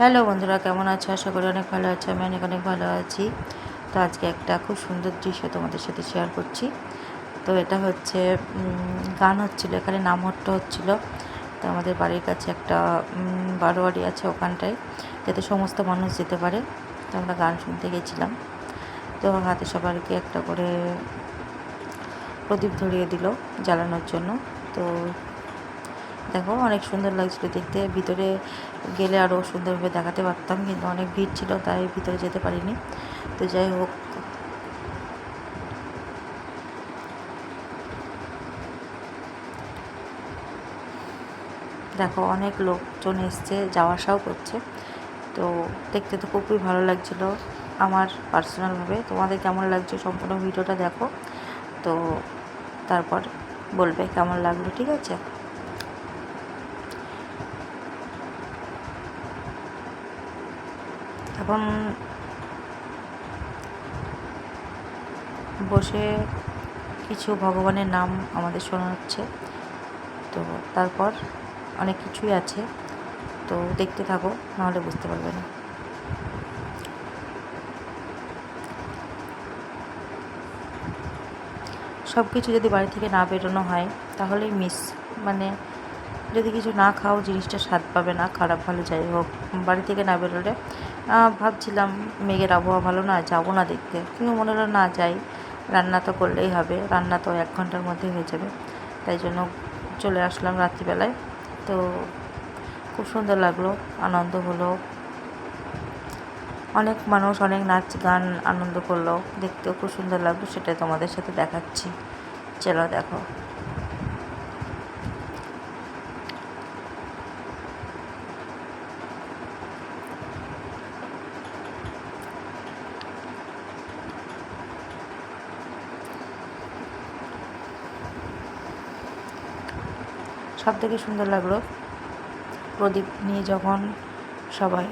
Hello বন্ধুরা, কেমন আছো? আশা করি অনেক ভালো আছো, আমি অনেক অনেক ভালো আছি। তো আজকে একটা খুব সুন্দর দৃশ্য তোমাদের সাথে শেয়ার করছি। তো এটা হচ্ছে গান হচ্ছিল, এখানে নামহট্ট হচ্ছিল। তো আমাদের বাড়ির কাছে একটা বারোয়ারি আছে ওখানটায়, যাতে সমস্ত মানুষ যেতে পারে। তো আমরা গান শুনতে গেছিলাম। তো হাতে সবাইকে একটা করে প্রদীপ ধরিয়ে দিল জ্বালানোর জন্য। তো দেখো, অনেক সুন্দর লাগছিল দেখতে। ভিতরে গেলে আরও সুন্দরভাবে দেখাতে পারতাম, কিন্তু অনেক ভিড় ছিল, তাই ভিতরে যেতে পারিনি। তো যাই হোক। দেখো, অনেক লোকজন এসছে, যাওয়া আসাও করছে। তো দেখতে তো খুবই ভালো লাগছিল আমার পার্সোনালভাবে। তোমাদের কেমন লাগছে সম্পূর্ণ ভিডিওটা দেখো। তো তারপর বলবে কেমন লাগল, ঠিক আছে? এখন বসে কিছু ভগবানের নাম আমাদের শোনা হচ্ছে তো তারপর অনেক কিছুই আছে। তো দেখতে থাকো, নাহলে বুঝতে পারবে না। সব কিছু যদি বাড়ি থেকে না বেরোনো হয়, তাহলেই মিস মানে যদি কিছু না খাও, জিনিসটা স্বাদ পাবে না, খারাপ ভালো যাই হোক। বাড়ি থেকে না বেরোলে ভাবছিলাম মেঘের আবহাওয়া ভালো না, যাব না দেখতে। কিন্তু মনে হলো, না, যাই। রান্না তো করলেই হবে। রান্না তো এক ঘণ্টার মধ্যে হয়ে যাবে। তাই জন্য চলে আসলাম রাত্রিবেলায়। তো খুব সুন্দর লাগল, আনন্দ হলো। অনেক মানুষ, অনেক নাচ গান আনন্দ করল। দেখতেও খুব সুন্দর লাগল। সেটাই তোমাদের সাথে দেখাচ্ছি। চলো, দেখো। সব থেকে সুন্দর লাগল। প্রদীপ নিয়ে যখন সবাই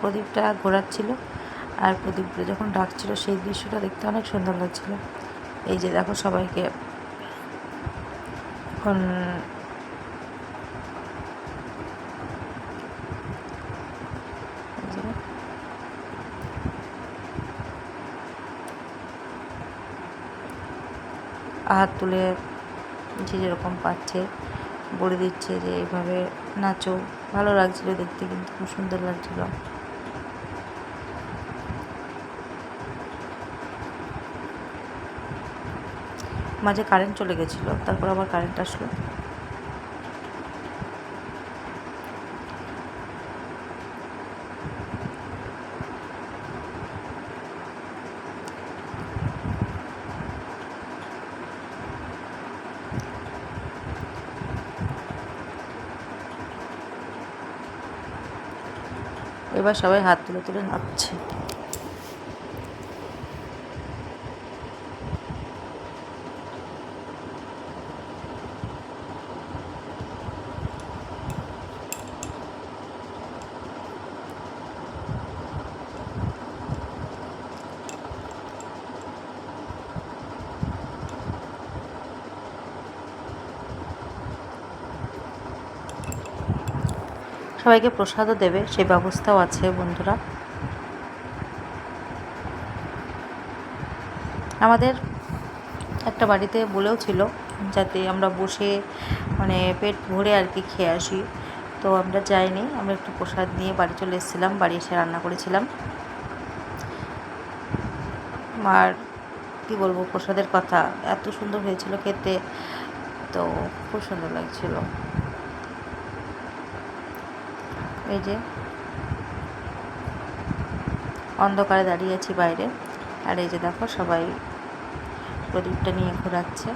প্রদীপটা ঘোরাচ্ছিল আর প্রদীপগুলো যখন ডাকছিল, সেই দৃশ্যটা দেখতে অনেক সুন্দর লাগছিল। এই যে দেখো সবাইকে। এখন হাত তুলে যে যেরকম পাচ্ছে। বলে দিচ্ছে যে, এইভাবে নাচো। ভালো লাগছিল দেখতে কিন্তু খুব সুন্দর লাগছিল। মাঝে কারেন্ট চলে গেছিল, তারপর আবার কারেন্ট আসলো। এবার সবাই হাত তুলে তুলে নাচছে সবাইকে প্রসাদও দেবে, সেই ব্যবস্থাও আছে বন্ধুরা। আমাদের একটা বাড়িতে বলেও ছিল যাতে আমরা বসে মানে পেট ভরে আর কি খেয়ে আসি। তো আমরা যাইনি, আমরা একটু প্রসাদ নিয়ে বাড়ি চলে এসেছিলাম, বাড়ি এসে রান্না করেছিলাম। আর কি বলব, প্রসাদের কথা এত সুন্দর হয়েছিল খেতে, তো খুব সুন্দর লাগছিল। এই যে অন্ধকারে দাঁড়িয়ে আছি বাইরে। আর এই যে দেখো সবাই প্রদীপটা নিয়ে ঘোরাচ্ছে।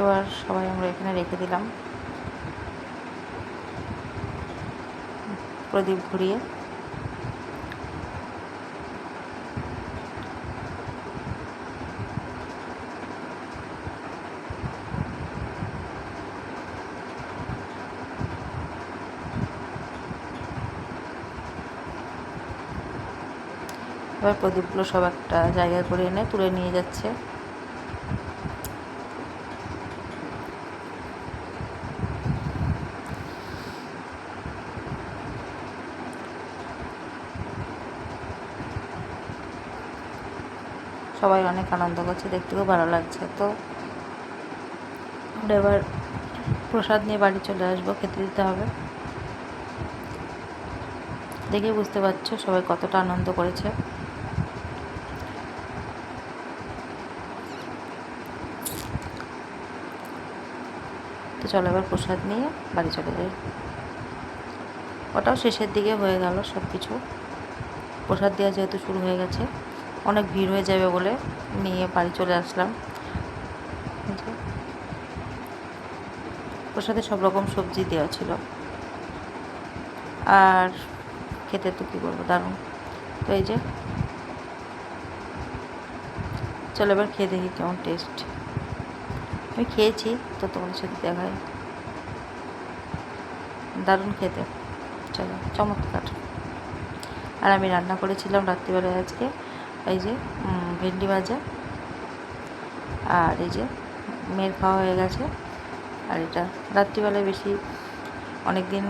এবার সবাই আমরা এখানে রেখে দিলাম। প্রদীপ ঘুরিয়ে। এবার প্রদীপগুলো সব একটা জায়গায় করে এনে তুলে নিয়ে যাচ্ছে। সবাই অনেক আনন্দ করছে দেখতে খুব ভালো লাগছে। তো এবার প্রসাদ নিয়ে বাড়ি চলে আসব, খেতে দিতে হবে। দেখে বুঝতে পারছ সবাই কতটা আনন্দ করেছে। তো চলো এবার প্রসাদ নিয়ে বাড়ি চলে যাই। ওটাও শেষের দিকে হয়ে গেল সব কিছু প্রসাদ দেওয়া যেহেতু শুরু হয়ে গেছে। অনেক ভিড় হয়ে যাবে বলে নিয়ে বাড়ি চলে আসলাম। যে। প্রসাদে সব রকম সবজি দেওয়া ছিল। আর খেতে তো কী বলব, দারুণ। তো এই যে। চলো এবার খেয়ে দেখি কেমন টেস্ট আমি খেয়েছি, তো তোমাদের সাথে দেখাই। দারুণ খেতে। চলো, চমৎকার। আর আমি রান্না করেছিলাম রাত্রিবেলায় আজকে। এই যে ভেন্ডি ভাজা আর এই যে মেয়ের খাওয়া হয়ে গেছে। আর এটা রাত্রিবেলায় বেশি অনেক দিন